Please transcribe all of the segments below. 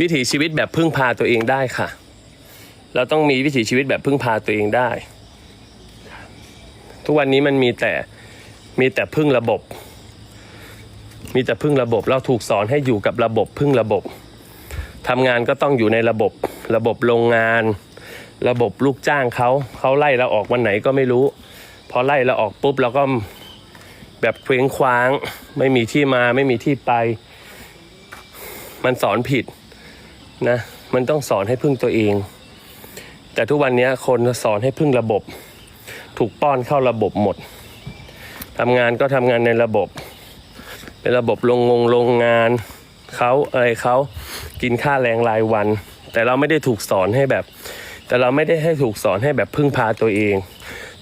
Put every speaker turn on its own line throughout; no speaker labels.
วิถีชีวิตแบบพึ่งพาตัวเองได้ค่ะ เราต้องมีวิถีชีวิตแบบพึ่งพาตัวเองได้ ทุกวันนี้มันมีแต่มีแต่พึ่งระบบ มีแต่พึ่งระบบ เราถูกสอนให้อยู่กับระบบพึ่งระบบทำงานก็ต้องอยู่ในระบบ ระบบโรงงาน ระบบลูกจ้างเขาเขาไล่เราออกวันไหนก็ไม่รู้ พอไล่เราออกปุ๊บเราก็แบบเคว้งคว้าง ไม่มีที่มาไม่มีที่ไป มันสอนผิด นะมันต้องสอนให้พึ่งตัวเอง แต่ทุกวันนี้คนสอนให้พึ่งระบบ ถูกป้อนเข้าระบบหมดทำงานก็ทำงานในระบบ เป็นระบบโรงงงโรงงานเขาอะไรเขากินค่าแรงรายวัน แต่เราไม่ได้ถูกสอนให้แบบ แต่เราไม่ได้ให้ถูกสอนให้แบบพึ่งพาตัวเอง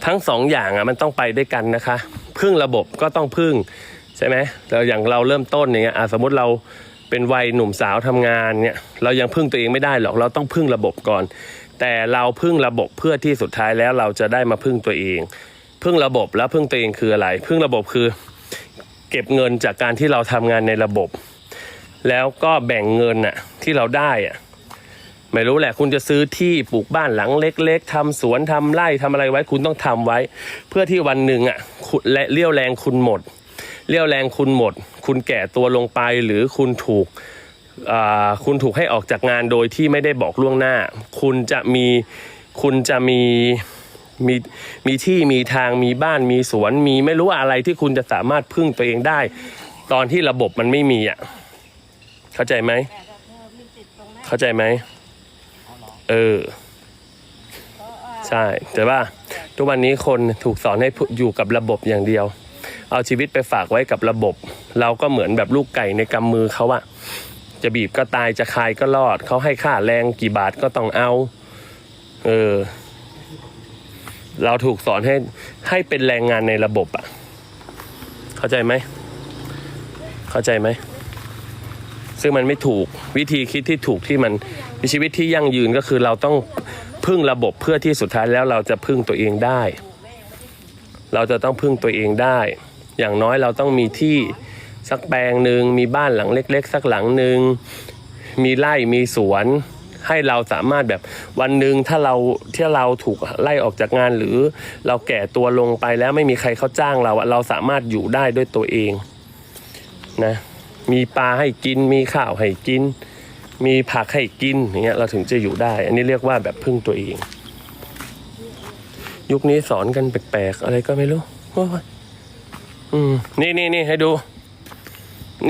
ทั้งสองอย่างอะมันต้องไปด้วยกันนะคะ พึ่งระบบก็ต้องพึ่งใช่ไหมแล้วอย่างเราเริ่มต้นอย่างเงี้ยสมมติเรา เป็นวัยหนุ่มสาวทำงานเนี่ยเรายังพึ่งตัวเองไม่ได้หรอกเราต้องพึ่งระบบก่อน แต่เราพึ่งระบบเพื่อที่สุดท้ายแล้วเราจะได้มาพึ่งตัวเอง พึ่งระบบแล้วพึ่งตัวเองคืออะไร พึ่งระบบคือ เก็บเงินจากการที่เราทำงานในระบบ แล้วก็แบ่งเงินน่ะที่เราได้อะไม่รู้แหละคุณจะซื้อที่ปลูกบ้านหลังเล็ก ๆทำสวนทำไร่ทำอะไรไว้คุณต้องทำไว้ เพื่อที่วันหนึ่งอะและเลี้ยวแรงคุณหมดเลี้ยวแรงคุณหมด คุณแก่ตัวลงไปหรือคุณถูกคุณถูกให้ออกจากงานโดยที่ไม่ได้บอกล่วงหน้า คุณจะมีคุณจะมีมีมีที่มีทางมีบ้านมีสวนมีไม่รู้อะไรที่คุณจะสามารถพึ่งตัวเองได้ ตอนที่ระบบมันไม่มีอะเข้าใจไหมเข้าใจไหมเออใช่แต่ว่าทุกวันนี้คนถูกสอนให้อยู่กับระบบอย่างเดียว เอาชีวิตไปฝากไว้กับระบบ เราก็เหมือนแบบลูกไก่ในกำมือเขาอะจะบีบก็ตายจะคายก็รอด เขาให้ค่าแรงกี่บาทก็ต้องเอา เออ เราถูกสอนให้ให้เป็นแรงงานในระบบอะเข้าใจไหม เข้าใจไหม ซึ่งมันไม่ถูกวิธีคิดที่ถูกที่มันมีชีวิตที่ยั่งยืนก็คือเราต้องพึ่งระบบเพื่อที่สุดท้ายแล้วเราจะพึ่งตัวเองได้ เราจะต้องพึ่งตัวเองได้ อย่างน้อยเราต้องมีที่สักแปลงหนึ่งมีบ้านหลังเล็ก ๆ สักหลังหนึ่งมีไร่มีสวน ให้เราสามารถแบบวันหนึ่งถ้าเราที่เราถูกไล่ออกจากงานหรือเราแก่ตัวลงไปแล้วไม่มีใครเขาจ้างเราเราสามารถอยู่ได้ด้วยตัวเองนะมีปลาให้กินมีข้าวให้กิน มีผักให้กินอย่างเงี้ยเราถึงจะอยู่ได้ อันนี้เรียกว่าแบบพึ่งตัวเอง ยุคนี้สอนกันแปลกๆอะไรก็ไม่รู้ อืมนี่นี่นี่ให้ดู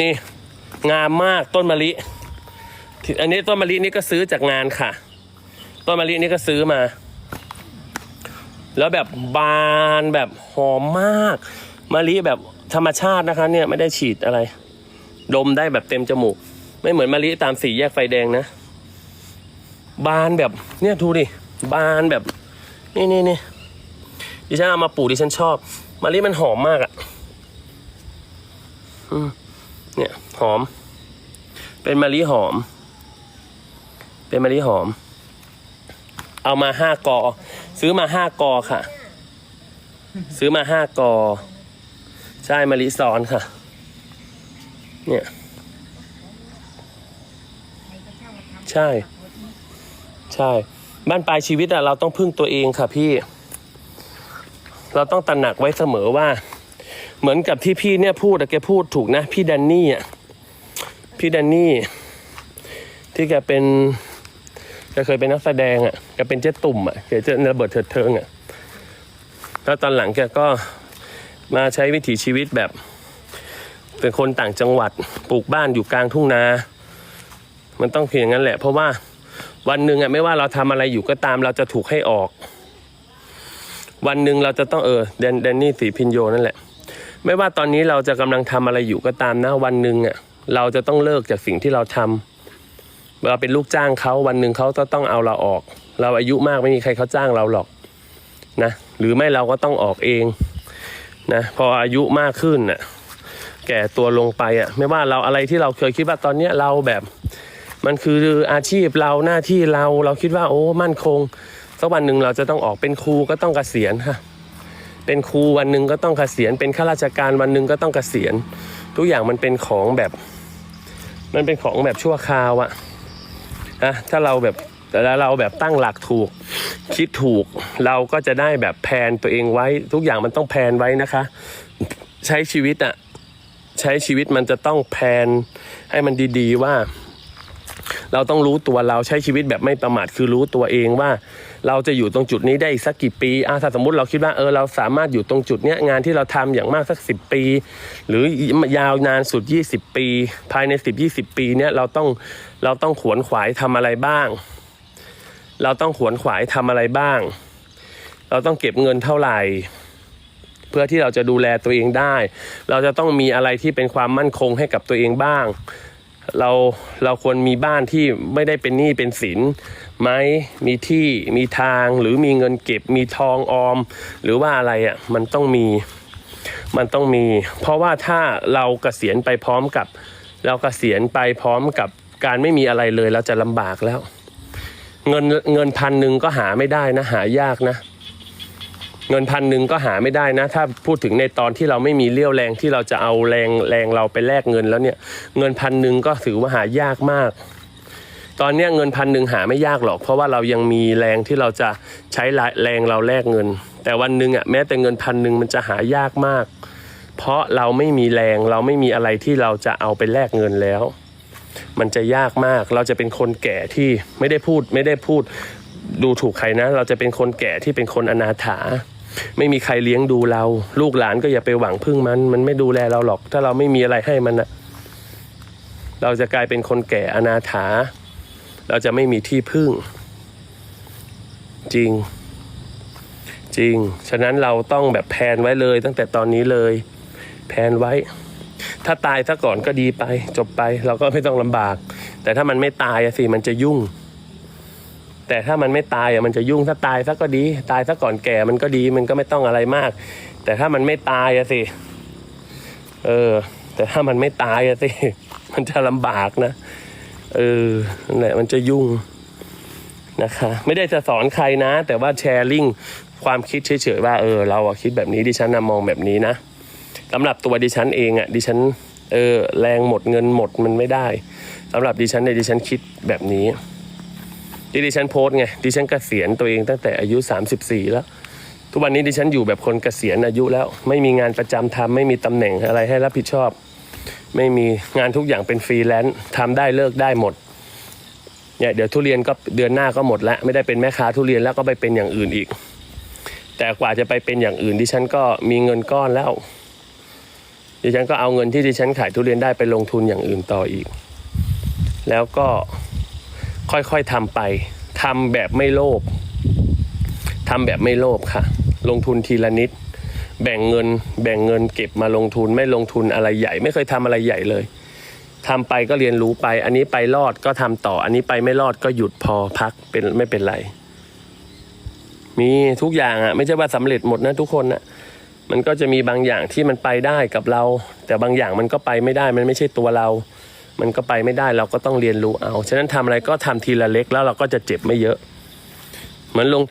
นี่ งามมากต้นมะลิ อันนี้ต้นมะลินี่ก็ซื้อจากงานค่ะ ต้นมะลินี่ก็ซื้อมา แล้วแบบบานแบบหอมมากมะลิแบบธรรมชาตินะคะ เนี่ยไม่ได้ฉีดอะไร ดมได้แบบเต็มจมูก ไม่เหมือนมะลิตามสี่แยกไฟแดงนะ บานแบบ เนี่ยดูดิบานแบบ นี่นี่นี่ดิฉันเอามาปลูกดิฉันชอบมะลิมันหอมมากอะ่ะ เนี่ย หอม เป็นมะลิหอม เป็นมะลิหอม เอามาห้ากอ ซื้อมาห้ากอค่ะ ซื้อมาห้ากอ ใช่มะลิซ้อนค่ะ เนี่ย ใช่ ใช่ บ้านปลายชีวิตอะเราต้องพึ่งตัวเองค่ะพี่ เราต้องตระหนักไว้เสมอว่า เหมือนกับที่พี่เนี่ยพูดอะแกพูดถูกนะ พี่แดนนี่อะพี่แดนนี่ ที่แกเป็นแกเคยเป็นนักแสดงอะแกเป็นเจ๊ตุ่มอะแกเจอระเบิดเถิดเทิงอะแล้วตอนหลังแกก็มาใช้วิถีชีวิตแบบ เป็นคนต่างจังหวัดปลูกบ้านอยู่กลางทุ่งนา มันต้องเพียงนั้นแหละ เพราะว่าวันหนึ่งอะไม่ว่าเราทำอะไรอยู่ก็ตามเราจะถูกให้ออก วันหนึ่งเราจะต้องเออแดนแดนนี่สีพินโยนั่นแหละ ไม่ว่าตอนนี้เราจะกำลังทำอะไรอยู่ก็ตามนะวันหนึ่งอะเราจะต้องเลิกจากสิ่งที่เราทำเราเป็นลูกจ้างเขาวันหนึ่งเขาจะต้องเอาเราออก เราอายุมากไม่มีใครเขาจ้างเราหรอกนะหรือไม่เราก็ต้องออกเองนะพออายุมากขึ้นน่ะแก่ตัวลงไปอะไม่ว่าเราอะไรที่เราเคยคิดว่าตอนเนี้ยเราแบบมันคืออาชีพเราหน้าที่เราเราคิดว่าโอ้มั่นคงสักวันหนึ่งเราจะต้องออกเป็นครูก็ต้องเกษียณค่ะ เป็นครูวันหนึ่งก็ต้องเกษียณ เป็นข้าราชการวันหนึ่งก็ต้องเกษียณ ทุกอย่างมันเป็นของแบบ มันเป็นของแบบชั่วคราวอะนะถ้าเราแบบแล้วเราแบบตั้งหลักถูก คิดถูกเราก็จะได้แบบแพนตัวเองไว้ ทุกอย่างมันต้องแพนไว้นะคะ ใช้ชีวิตอะใช้ชีวิตมันจะต้องแพนให้มันดีๆว่า เราต้องรู้ตัวเราใช้ชีวิตแบบไม่ประมาทคือรู้ตัวเองว่า เราจะอยู่ตรงจุดนี้ได้อีกสักกี่ปีอะถ้าสมมติเราคิดว่าเออเราสามารถอยู่ตรงจุดเนี้ยงานที่เราทำอย่างมากสักสิปี หรือยาวนานสุด 20 ปี ภายใน 10 20 ปีเนี้ยเราต้องเราต้องขวนขวายทำอะไรบ้าง เราต้องขวนขวายทำอะไรบ้าง เราต้องเก็บเงินเท่าไหร่เพื่อที่เราจะดูแลตัวเองได้ เราจะต้องมีอะไรที่เป็นความมั่นคงให้กับตัวเองบ้าง เราเราควรมีบ้านที่ไม่ได้เป็นหนี้เป็นสินไหมมีที่มีทางหรือมีเงินเก็บมีทองออม หรือว่าอะไรอะ่ะมันต้องมีมันต้องมี เพราะว่าถ้าเรากเกษียณไปพร้อมกับ เรากเกษียณไปพร้อมกับการไม่มีอะไรเลยเราจะลำบากแล้ว เงินเงินพันหนึ่งก็หาไม่ได้นะหายากนะ เงินพันหนึ่งก็หาไม่ได้นะ ถ้าพูดถึงในตอนที่เราไม่มีเลี้ยวแรงที่เราจะเอาแรงแรงเราไปแลกเงินแล้วเนี่ยเงินพันหนึ่งก็ถือว่าหายากมาก ตอนนี้เงินพันหนึ่งหาไม่ยากหรอก เพราะว่าเรายังมีแรงที่เราจะใช้แรงเราแลกเงิน แต่วันหนึ่งอะแม้แต่เงินพันหนึ่งมันจะหายากมาก เพราะเราไม่มีแรงเราไม่มีอะไรที่เราจะเอาไปแลกเงินแล้ว มันจะยากมากเราจะเป็นคนแก่ที่ไม่ได้พูดไม่ได้พูดดูถูกใครนะ เราจะเป็นคนแก่ที่เป็นคนอนาถา ไม่มีใครเลี้ยงดูเรา ลูกหลานก็อย่าไปหวังพึ่งมัน มันไม่ดูแลเราหรอก ถ้าเราไม่มีอะไรให้มันอะเราจะกลายเป็นคนแก่อนาถา เราจะไม่มีที่พึ่ง จริง จริง ฉะนั้นเราต้องแบบแพนไว้เลย ตั้งแต่ตอนนี้เลย แพนไว้ ถ้าตายซะก่อนก็ดีไป จบไป เราก็ไม่ต้องลำบาก แต่ถ้ามันไม่ตายสิมันจะยุ่ง แต่ถ้ามันไม่ตายอะมันจะยุ่งถ้าตายซะก็ดี ตายซะก่อนแก่มันก็ดีมันก็ไม่ต้องอะไรมาก แต่ถ้ามันไม่ตายอะสิเออ แต่ถ้ามันไม่ตายอะสิมันจะลำบากนะเออนั่นแหละมันจะยุ่งนะคะ ไม่ได้จะสอนใครนะ แต่ว่าแชร์ลิงความคิดเฉยๆว่าเออเราอะคิดแบบนี้ดิฉันนะมองแบบนี้นะสำหรับตัวดิฉันเองอะดิฉันเออแรงหมดเงินหมดมันไม่ได้สำหรับดิฉันเนี่ยดิฉันคิดแบบนี้ ที่ดิฉันโพสไงดิฉันเกษียณตัวเองตั้งแต่อายุ 34 แล้ว ทุกวันนี้ดิฉันอยู่แบบคนเกษียณอายุแล้ว ไม่มีงานประจำทำไม่มีตำแหน่งอะไรให้รับผิดชอบ ไม่มีงานทุกอย่างเป็นฟรีแลนซ์ทำได้เลิกได้หมดเนี่ยเดี๋ยวทุเรียนก็เดือนหน้าก็หมดแล้ว ไม่ได้เป็นแม่ค้าทุเรียนแล้วก็ไปเป็นอย่างอื่นอีก แต่กว่าจะไปเป็นอย่างอื่นดิฉันก็มีเงินก้อนแล้ว ดิฉันก็เอาเงินที่ดิฉันขายทุเรียนได้ไปลงทุนอย่างอื่นต่ออีก แล้วก็ ค่อยๆทำไปทำแบบไม่โลภทำแบบไม่โลภค่ะ ลงทุนทีละนิด แบ่งเงิน แบ่งเงินเก็บมาลงทุนไม่ลงทุนอะไรใหญ่ ไม่เคยทำอะไรใหญ่เลยทำไปก็เรียนรู้ไป อันนี้ไปรอดก็ทำต่อ อันนี้ไปไม่รอดก็หยุดพอพักเป็นไม่เป็นไร มีทุกอย่างอะ ไม่ใช่ว่าสำเร็จหมดนะทุกคนอะมันก็จะมีบางอย่างที่มันไปได้กับเรา แต่บางอย่างมันก็ไปไม่ได้มันไม่ใช่ตัวเรา มันก็ไปไม่ได้เราก็ต้องเรียนรู้เอา ฉะนั้นทำอะไรก็ทำทีละเล็กแล้วเราก็จะเจ็บไม่เยอะ เหมือนลง